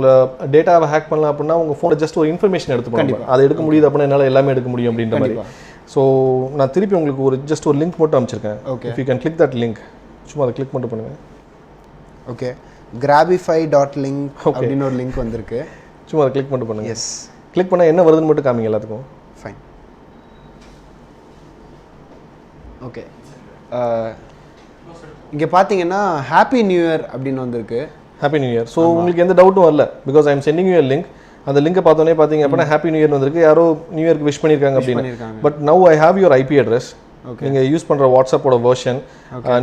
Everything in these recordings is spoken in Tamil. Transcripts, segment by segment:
உங்களை டேட்டாவை ஹேக் பண்ணலாம் அப்படின்னா உங்க ஃபோனை ஜஸ்ட் ஒரு இன்ஃபர்மேஷன் எடுத்து பண்ணலாம் அதை எடுக்க முடியுது அப்படின்னா என்னால் எல்லாமே எடுக்க முடியும் அப்படின்ற மாதிரி. ஸோ நான் திருப்பி உங்களுக்கு ஒரு ஜஸ்ட் ஒரு லிங்க் மட்டும் அமைச்சிருக்கேன். If you can click that link சும்மா அதை கிளிக் மட்டும் பண்ணுங்க. ஓகே கிராபிஃபை டாட் லிங்க் அப்படின்னு ஒரு லிங்க் வந்திருக்கு. சும்மா அதை கிளிக் மட்டும் பண்ணுங்க. எஸ் கிளிக் பண்ணால் என்ன வருதுன்னு மட்டும் காமிங்க எல்லாத்துக்கும். ஃபைன் ஓகே இங்கே பார்த்தீங்கன்னா ஹாப்பி நியூ இயர் அப்படின்னு வந்திருக்கு. ஹாப்பி நியூ இயர் ஸோ உங்களுக்கு எந்த டவுட்டும் வரல. Because I am sending you link அந்த லிங்கை பார்த்தோன்னே பார்த்தீங்க அப்படின்னா ஹாப்பி நியூ இயர் வந்திருக்கு. யாரோ நியூ இயர்க்கு விஷ் பண்ணியிருக்காங்க அப்படின்னு. But now I have your IP address நீங்கள் யூஸ் பண்ணுற வாட்ஸ்அப்போட வெர்ஷன்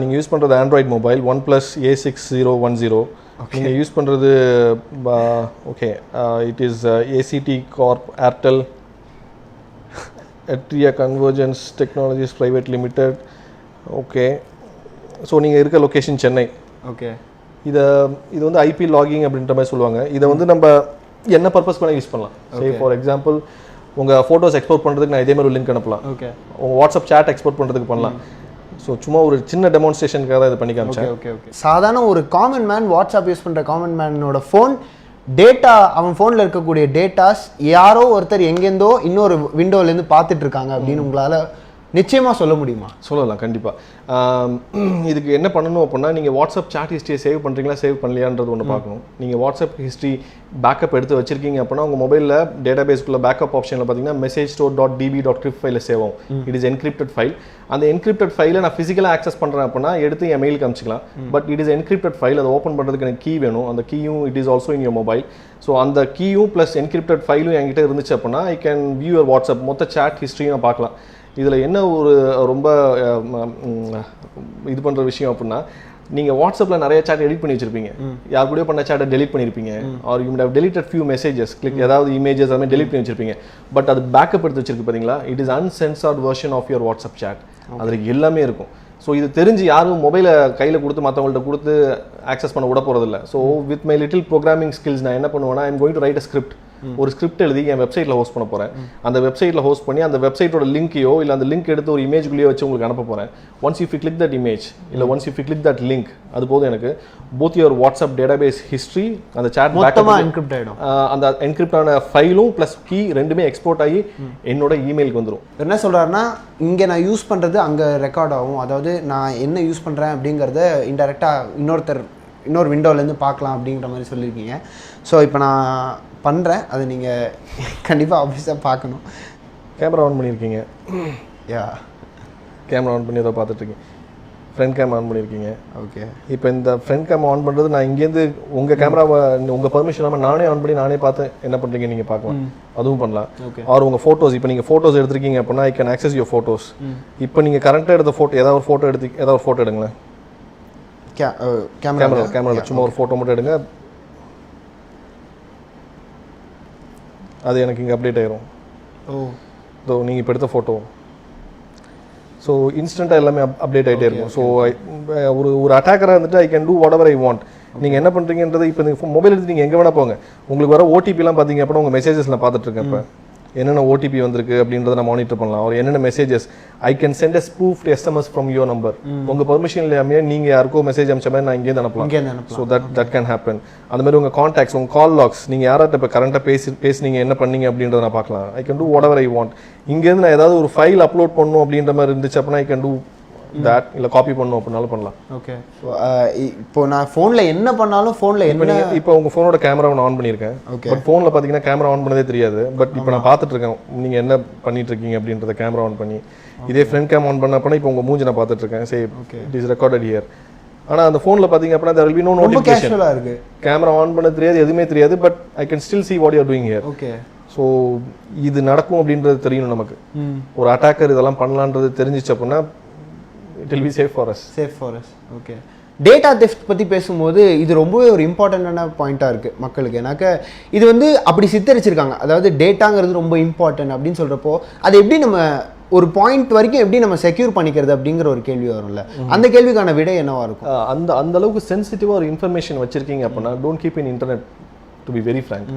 நீங்கள் யூஸ் பண்ணுறது android mobile one plus A six zero one zero நீங்கள் யூஸ் பண்ணுறது okay it is ACT corp Airtel Atria Convergence Technologies Private Limited okay so நீங்கள் இருக்க லொக்கேஷன் சென்னை ஓகே இதை இது வந்து ஐபி லாகிங் அப்படின்ற மாதிரி சொல்லுவாங்க. இதை வந்து நம்ம என்ன பர்பஸ் வேணால் யூஸ் பண்ணலாம். சே ஃபார் எக்ஸாம்பிள் உங்கள் ஃபோட்டோஸ் எக்ஸ்போர்ட் பண்ணுறதுக்கு நான் இதே மாதிரி ஒரு லிங்க் அனுப்பலாம். ஓகே உங்கள் வாட்ஸ்அப் chat எக்ஸ்போர்ட் பண்ணுறதுக்கு பண்ணலாம். ஸோ சும்மா ஒரு சின்ன டெமான்ஸ்ட்ரேஷனுக்காக தான் இதை பண்ணி காமிச்சேன். ஓகே ஓகே ஓகே சாதாரண ஒரு காமன் மேன் வாட்ஸ்அப் யூஸ் பண்ணுற காமன் மேனோட ஃபோன் டேட்டா அவன் ஃபோனில் இருக்கக்கூடிய டேட்டாஸ் யாரோ ஒருத்தர் எங்கேருந்தோ இன்னொரு விண்டோலேருந்து பார்த்துட்டு இருக்காங்க அப்படின்னு உங்களால் நிச்சயமாக சொல்ல முடியுமா? சொல்லலாம் கண்டிப்பாக இதுக்கு என்ன பண்ணணும் அப்படின்னா நீங்கள் வாட்ஸ்அப் chat ஹிஸ்ட்ரியை சேவ் பண்ணுறீங்களா சேவ் பண்ணலையான்றது ஒன்று பார்க்கணும். நீங்கள் வாட்ஸ்அப் ஹிஸ்ட்ரி பேக்கப் எடுத்து வச்சிருக்கீங்க அப்படின்னா உங்கள் மொபைலில் டேட்டா பேஸ்க்குள்ள பேக்கப் ஆப்ஷனில் பார்த்தீங்கன்னா message store dot DB dot crypt ஃபைலில் சேவ் ஆகும். இட் இஸ் என்கிரிப்டட் ஃபைல் அந்த என்கிரிப்டட் ஃபைலை நான் ஃபிசிக்கலாக ஆக்சஸ் பண்ணுறேன் அப்படின்னா எடுத்து என் மெயிலுக்கு அனுப்பிச்சிக்கலாம். But it is encrypted file அதை ஓப்பன் பண்ணுறதுக்கு எனக்கு கீ வேணும். அந்த கீயும் it is also in your mobile so அந்த கீயும் ப்ளஸ் என்கிரிப்டட் ஃபைலும் என்கிட்ட இருந்துச்சு அப்படின்னா I can view your WhatsApp மொத்த chat ஹிஸ்ட்ரியும் நான் பார்க்கலாம். இதில் என்ன ஒரு ரொம்ப இது பண்ணுற விஷயம் அப்படின்னா நீங்கள் வாட்ஸ்அப்பில் நிறைய chat எடிட் பண்ணி வச்சிருப்பீங்க. யார் கூடயோ பண்ண சேட்டை டெலிட் பண்ணியிருப்பீங்க are you have deleted few messages click ஏதாவது இமேஜஸ் அது மாதிரி delete பண்ணி வச்சிருப்பீங்க. பட் அது பேக்கப் எடுத்து வச்சிருக்கு பார்த்தீங்களா it is uncensored version of your WhatsApp chat. அதில் எல்லாமே இருக்கும். ஸோ இது தெரிஞ்சு யாரும் மொபைலை கையில் கொடுத்து மற்றவங்கள்ட்ட கொடுத்து ஆக்சஸ் பண்ண விட போகிறதில்ல so with my little programming skills நான் என்ன பண்ணுவேன்னா I'm going to write a script ஒரு ஸ்கிரிப்ட் எழுதி என் வெப்சைட்டில் ஹோஸ்ட் பண்ண போகிறேன் அந்த வெப்சைட்டில் ஹோஸ்ட் பண்ணி அந்த வெப்சைட்டோட லிங்கையோ இல்லை அந்த லிங்க் எடுத்து ஒரு இமேஜ்குள்ளேயோ வச்சு உங்களுக்கு அனுப்ப போகிறேன் once you click that image இல்லை once you click that link அது போதும் எனக்கு. Both your WhatsApp database history அந்த சேட் மொத்தமாக என்கிரிப்ட் ஆகிடும் அந்த என்கிரிப்டான ஃபைலும் ப்ளஸ் கீ ரெண்டுமே எக்ஸ்போர்ட் ஆகி என்னோட இமெயிலுக்கு வந்துடும் என்ன சொல்கிறாருன்னா இங்கே நான் யூஸ் பண்ணுறது அங்கே ரெக்கார்ட் ஆகும். அதாவது நான் என்ன யூஸ் பண்ணுறேன் அப்படிங்கிறத இன்டெரக்டாக இன்னொருத்தர் இன்னொரு விண்டோலேருந்து பார்க்கலாம் அப்படிங்கிற மாதிரி சொல்லியிருக்கீங்க. ஸோ இப்போ நான் பண்ணுறேன் அதை நீங்கள் கண்டிப்பாக ஆஃபீஸாக பார்க்கணும். கேமரா ஆன் பண்ணியிருக்கீங்க. யா கேமரா ஆன் பண்ணி ஏதோ பார்த்துட்ருக்கீங்க. ஃப்ரண்ட் கேம் ஆன் பண்ணியிருக்கீங்க. ஓகே இப்போ இந்த ஃப்ரண்ட் கேம் ஆன் பண்ணுறது நான் இங்கேருந்து உங்கள் கேமராவை உங்கள் பர்மிஷன் இல்லாமல் நானே ஆன் பண்ணி நானே பார்த்து என்ன பண்ணுறீங்க நீங்கள் பார்க்கலாம். அதுவும் பண்ணலாம். ஆர் உங்கள் ஃபோட்டோஸ் இப்போ நீங்கள் ஃபோட்டோஸ் எடுத்திருக்கீங்க அப்படின்னா I can access your photos இப்போ நீங்கள் கரண்ட்டாக எடுத்த ஃபோட்டோ ஏதாவது ஒரு ஃபோட்டோ எடுத்து ஏதாவது ஒரு ஃபோட்டோ எடுங்களேன். கேமரா கேமரா கேமராவில் சும்மா ஒரு ஃபோட்டோ மட்டும் எடுங்க. அது எனக்கு இங்கே அப்டேட் ஆயிரும். ஓ. ஸோ நீங்கள் இப்போ எடுத்த ஃபோட்டோ ஸோ இன்ஸ்டண்ட்டாக எல்லாமே அப்டேட் ஆகிட்டே இருக்கும். ஸோ ஒரு ஒரு அட்டாக்கராக இருந்துட்டு I can do whatever I want நீங்கள் என்ன பண்ணுறீங்கன்றது இப்போ நீங்கள் மொபைல் எடுத்து நீங்கள் எங்கே வேணால் போங்க. உங்களுக்கு வர ஓடிபிலாம் பார்த்தீங்க அப்படின்னா உங்கள் மெசேஜஸ் நான் பார்த்துட்டு இருக்கேன் இப்போ. என்னென்ன ஓடிபி வந்திருக்கு அப்படின்றத நான் மானிட்டர் பண்ணலாம். ஒரு என்னென்ன messages I can send a spoofed SMS from your number உங்கள் பர்மிஷன் இல்லாமே நீங்கள் யாருக்கோ மெசேஜ் அனுப்பிச்ச மாதிரி நான் இங்கேருந்து அனுப்பலாம். So that that can happen அந்த மாதிரி உங்கள் காண்டாக்ட்ஸ் உங்கள் கால் லாக்ஸ் நீங்கள் யார்கிட்ட இப்போ கரண்ட்டாக பேசி பேசுனீங்க என்ன பண்ணீங்க அப்படின்றத நான் பார்க்கலாம். I can do whatever I want இங்கேருந்து நான் ஏதாவது ஒரு ஃபைல் அப்லோட் பண்ணணும் அப்படின்ற மாதிரி இருந்துச்சு அப்படின்னா ஐ கேன் டூ தட் இல்லை காப்பி பண்ணணும் அப்படின்னாலும் பண்ணலாம். ஓகே இப்போ நான் ஃபோனில் என்ன பண்ணாலும் ஃபோனில் என்ன இப்போ உங்கள் ஃபோனோட கேமராவை நான் ஆன் பண்ணியிருக்கேன். Okay. பட் ஃபோனில் பார்த்தீங்கன்னா கேமரா ஆன் பண்ணதே தெரியாது. பட் இப்போ நான் பார்த்துட்டு இருக்கேன் நீங்கள் என்ன பண்ணிட்டு இருக்கீங்க அப்படின்றத கேமரா ஆன் பண்ணி. இதே ஃப்ரண்ட் கேம் ஆன் பண்ண அப்படின்னா இப்போ உங்கள் மூஞ்சி நான் பார்த்துட்டு இருக்கேன் say it is recorded here ஆனால் அந்த ஃபோனில் பார்த்தீங்க அப்படின்னா there will be no ரொம்ப notification. கேஷுவலாக இருக்குது கேமரா ஆன் பண்ண தெரியாது எதுவுமே தெரியாது but I can still see what you are doing here. Okay so இது நடக்கும் அப்படின்றது தெரியணும் நமக்கு. ஒரு அட்டாக்கர் இதெல்லாம் பண்ணலான்றது தெரிஞ்சிச்சு அப்படின்னா it will be safe for us. Safe for us okay data theft பற்றி பேசும்போது இது ரொம்பவே ஒரு இம்பார்ட்டண்ட்டான பாயிண்ட்டாக இருக்குது மக்களுக்கு. ஏன்னாக்க இது வந்து அப்படி சித்தரிச்சிருக்காங்க. அதாவது டேட்டாங்கிறது ரொம்ப இம்பார்ட்டன்ட் அப்படின்னு சொல்கிறப்போ அதை எப்படி நம்ம ஒரு பாயிண்ட் வரைக்கும் எப்படி நம்ம செக்யூர் பண்ணிக்கிறது அப்படிங்கிற ஒரு கேள்வி வரும்ல. அந்த கேள்விக்கான விடை என்னவா இருக்கும்? அந்த அந்த அளவுக்கு சென்சிட்டிவாக ஒரு இன்ஃபர்மேஷன் வச்சிருக்கீங்க அப்படின்னா don't keep in internet to be very frank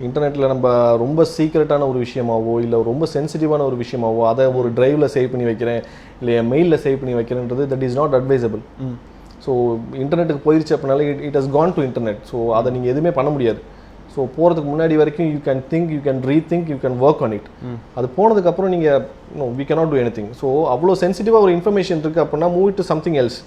இன்டர்நெட்டில் நம்ம ரொம்ப சீக்ரெட்டான ஒரு விஷயமாவோ இல்லை ரொம்ப சென்சிட்டிவான ஒரு விஷயமாவோ அதை ஒரு டிரைவில் சேவ் பண்ணி வைக்கிறேன் இல்லை என் மெயிலில் சேவ் பண்ணி வைக்கிறேன்றது that is not advisable so இன்டர்நெட்டுக்கு போயிருச்சு அப்படின்னால it it has gone to internet so அதை நீங்கள் எதுவுமே பண்ண முடியாது. ஸோ போகிறதுக்கு முன்னாடி வரைக்கும் you can think you can rethink you can work on it அது போனதுக்கப்புறம் நீங்கள் no we cannot do anything. So அவ்வளோ சென்சிட்டிவாக ஒரு இன்ஃபர்மேஷன் இருக்குது அப்படின்னா மூவ் டு சம்திங் எல்ஸ்